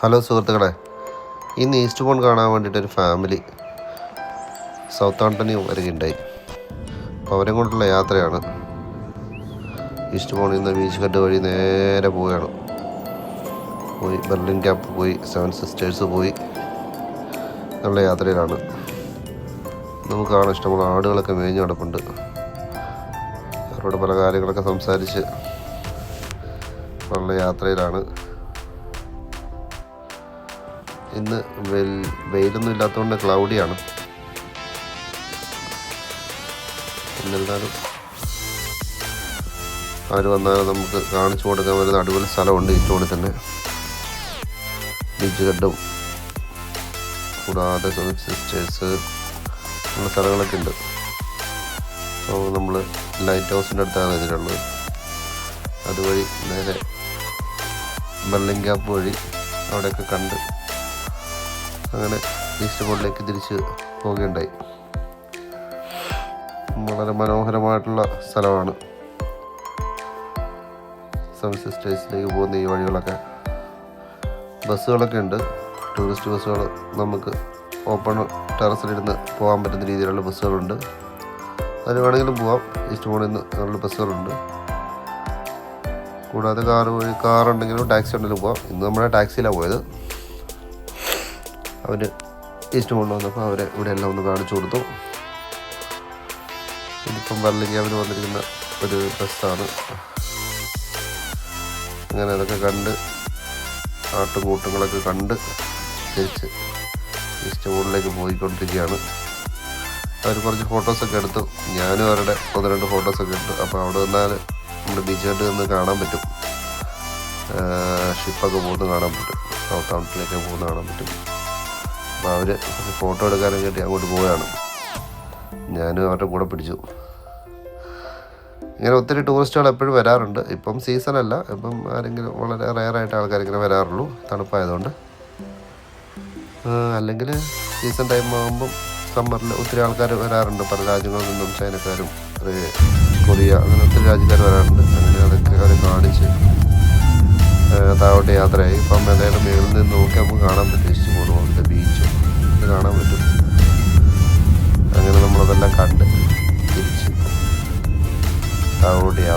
Hello സുഹൃത്തുക്കളെ ഇന്ന് east bone കാണാൻ വേണ്ടിയിട്ട് ഒരു ഫാമിലി സൗത്ത് ആണ്ടണി വരികയുണ്ടായി അപ്പോൾ അവരെ കൊണ്ടുള്ള യാത്രയാണ്. ഈസ്റ്റ് ബോണിൽ നിന്ന് ബീച്ച് കട്ട് വഴി നേരെ പോവുകയാണ്. പോയി ബെർലിൻ ക്യാപ്പ് പോയി സെവൻ സിസ്റ്റേഴ്സ് പോയി. നല്ല യാത്രയിലാണ്. നമുക്ക് കാണാൻ ഇഷ്ടമുള്ള ആടുകളൊക്കെ മേഞ്ഞു കിടപ്പുണ്ട്. അവരോട് പല കാര്യങ്ങളൊക്കെ സംസാരിച്ച് നല്ല യാത്രയിലാണ്. ഇന്ന് വെയിലൊന്നും ഇല്ലാത്തതുകൊണ്ട് ക്ലൗഡിയാണ് എന്നിരുന്നാലും അവർ വന്നാൽ നമുക്ക് കാണിച്ചു കൊടുക്കാൻ വരുന്ന അടിപൊളി സ്ഥലമുണ്ട് ഈസ്റ്റോണിൽ തന്നെ. ബീച്ച് ഗഡും കൂടാതെ സിസ്റ്റേഴ്സ് ഉള്ള സ്ഥലങ്ങളൊക്കെ ഉണ്ട്. അപ്പോൾ നമ്മൾ ലൈറ്റ് ഹൗസിന്റെ അടുത്താണ് ഇതിലുള്ളത്. അതുവഴി നേരെ ബെർലിംഗ് ഗ്യാപ്പ് വഴി അവിടെയൊക്കെ കണ്ട് അങ്ങനെ ഈസ്റ്റ് ബോർഡിലേക്ക് തിരിച്ച് പോവുകയുണ്ടായി വളരെ മനോഹരമായിട്ടുള്ള സ്ഥലമാണ്. സെവൻ സിസ്റ്റേഴ്സിലേക്ക് പോകുന്ന ഈ വഴികളൊക്കെ. ബസ്സുകളൊക്കെ ഉണ്ട്. ടൂറിസ്റ്റ് ബസ്സുകൾ നമുക്ക് ഓപ്പൺ ടെറസിലിരുന്ന് പോകാൻ പറ്റുന്ന രീതിയിലുള്ള ബസ്സുകളുണ്ട്. അതിന് വേണമെങ്കിലും പോവാം. ഈസ്റ്റ് ബോർഡിൽ നിന്ന് നല്ല ബസ്സുകളുണ്ട്. കൂടാതെ കാർ വഴി കാറുണ്ടെങ്കിലും ടാക്സി ഉണ്ടെങ്കിലും പോവാം. ഇന്ന് നമ്മുടെ ടാക്സിയിലാണ് പോയത്. അവർ ഈസ്റ്റ് കൊണ്ട് വന്നപ്പോൾ അവരെ ഇവിടെ എല്ലാം ഒന്ന് കാണിച്ചു കൊടുത്തു. ഇതിപ്പം ബർലിംഗാവിന് വന്നിരിക്കുന്ന ഒരു ബസ്സാണ്. അങ്ങനെ അതൊക്കെ കണ്ട് ആട്ടും കൂട്ടങ്ങളൊക്കെ കണ്ട് തിരിച്ച് ഈസ്റ്റ് മോളിലേക്ക് പോയിക്കൊണ്ടിരിക്കുകയാണ്. അവർ കുറച്ച് ഫോട്ടോസൊക്കെ എടുത്തു. ഞാനും അവരുടെ ഒന്ന് രണ്ട് ഫോട്ടോസൊക്കെ എടുത്തു. അപ്പോൾ അവിടെ നിന്നാൽ നമ്മുടെ ബീച്ചായിട്ട് നിന്ന് കാണാൻ പറ്റും. ഷിപ്പൊക്കെ പോകുന്നത് കാണാൻ പറ്റും. സൗത്ത് ടൗണിലേക്ക് പോകുന്നത് കാണാൻ പറ്റും. അപ്പോൾ അവർ ഫോട്ടോ എടുക്കാനൊക്കെ വേണ്ടി അങ്ങോട്ട് പോവുകയാണ്. ഞാനും അവരുടെ കൂടെ പിടിച്ചു. ഇങ്ങനെ ഒത്തിരി ടൂറിസ്റ്റുകൾ എപ്പോഴും വരാറുണ്ട്. ഇപ്പം സീസണല്ല ഇപ്പം ആരെങ്കിലും വളരെ റയറായിട്ട് ആൾക്കാർ ഇങ്ങനെ വരാറുള്ളൂ. തണുപ്പായതുകൊണ്ട്. അല്ലെങ്കിൽ സീസൺ ടൈം ആകുമ്പം സമ്മറിൽ ഒത്തിരി ആൾക്കാർ വരാറുണ്ട്. പല രാജ്യങ്ങളിൽ നിന്നും ചൈനക്കാരും കൊറിയ അങ്ങനെ ഒത്തിരി രാജ്യക്കാർ വരാറുണ്ട്. അങ്ങനെ അതൊക്കെ അവർ കാണിച്ച് താഴോട്ട് യാത്രയായി. ഇപ്പം ഏതായാലും മേളിൽ നിന്ന് നോക്കി നമുക്ക് കാണാൻ പറ്റും.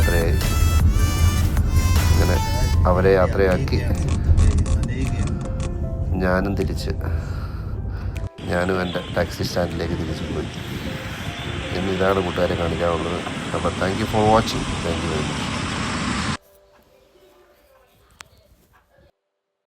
യാത്രയായി അങ്ങനെ അവരെ യാത്രയാക്കി. ഞാനും തിരിച്ച്. ഞാനും എന്റെ ടാക്സി സ്റ്റാൻഡിലേക്ക് തിരിച്ചു പോയി. ഇന്ന് ഇതാണ് കൂട്ടുകാരെ കാണിക്കാനുള്ളത്. അപ്പോൾ thank you for watching thank you very much